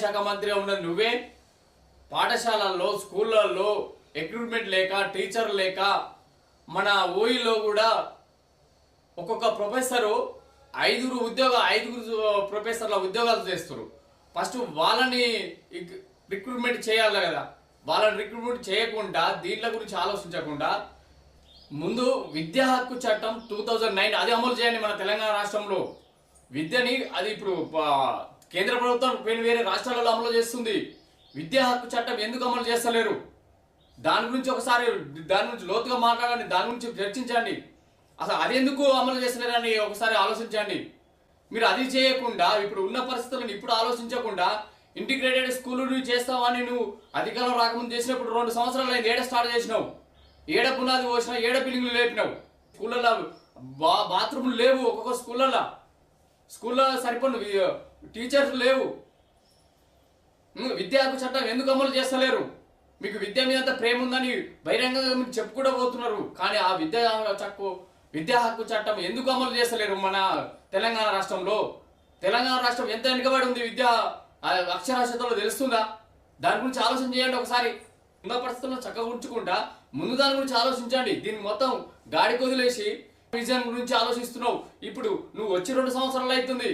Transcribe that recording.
శాఖ మంత్రిగా ఉన్న నువ్వే? పాఠశాలల్లో స్కూళ్ళల్లో ఎక్విప్మెంట్ లేక టీచర్ లేక మన ఊయిలో కూడా ఒక్కొక్క ప్రొఫెసరు ఐదుగురు ఉద్యోగ ఐదుగురు ప్రొఫెసర్ల ఉద్యోగాలు చేస్తారు ఫస్ట్ వాళ్ళని రిక్రూట్మెంట్ చేయాలి కదా. వాళ్ళని రిక్రూట్మెంట్ చేయకుండా దీంట్ల గురించి ఆలోచించకుండా ముందు విద్యా హక్కు చట్టం టూ థౌజండ్ నైన్ అది అమలు చేయండి మన తెలంగాణ రాష్ట్రంలో. విద్యని అది ఇప్పుడు కేంద్ర ప్రభుత్వం వేరు వేరే రాష్ట్రాలలో అమలు చేస్తుంది. విద్యా హక్కు చట్టం ఎందుకు అమలు చేస్తలేరు? దాని గురించి ఒకసారి దాని గురించి లోతుగా మాట్లాడండి దాని గురించి చర్చించండి. అసలు అది ఎందుకు అమలు చేస్తలేరని ఒకసారి ఆలోచించండి. మీరు అది చేయకుండా ఇప్పుడు ఉన్న పరిస్థితులను ఇప్పుడు ఆలోచించకుండా ఇంటిగ్రేటెడ్ స్కూల్ నువ్వు చేస్తావని నువ్వు అధికారం రాకముందు చేసినప్పుడు రెండు సంవత్సరాలు అయింది ఏడ స్టార్ట్ చేసినావు? ఏడ పునాది పోసినావు? ఏడ బిల్డింగ్లు లేపినావు? స్కూళ్ళల్లో బా బాత్రూమ్లు లేవు ఒక్కొక్క స్కూళ్ళల్లో. స్కూల్లో సరిపడిన టీచర్స్ లేవు. విద్యా హక్కు చట్టం ఎందుకు అమలు చేస్తలేరు? మీకు విద్య మీద ప్రేమ ఉందని బహిరంగంగా మీరు చెప్పుకుంటూ పోతున్నారు. కానీ ఆ విద్యా చక్కు విద్యా హక్కు చట్టం ఎందుకు అమలు చేస్తలేరు మన తెలంగాణ రాష్ట్రంలో? తెలంగాణ రాష్ట్రం ఎంత వెనుకబడి ఉంది విద్యా అక్షరాస్యతలో తెలుస్తుందా? దాని గురించి ఆలోచన చేయండి ఒకసారి. ఉన్న పరిస్థితుల్లో చక్కగా ఉంచుకుంటా. ముందు దాని గురించి ఆలోచించండి. దీన్ని మొత్తం గాడి కొదిలేసి విజన్ గురించి ఆలోచిస్తున్నావు. ఇప్పుడు వచ్చి రెండు సంవత్సరాలు అవుతుంది.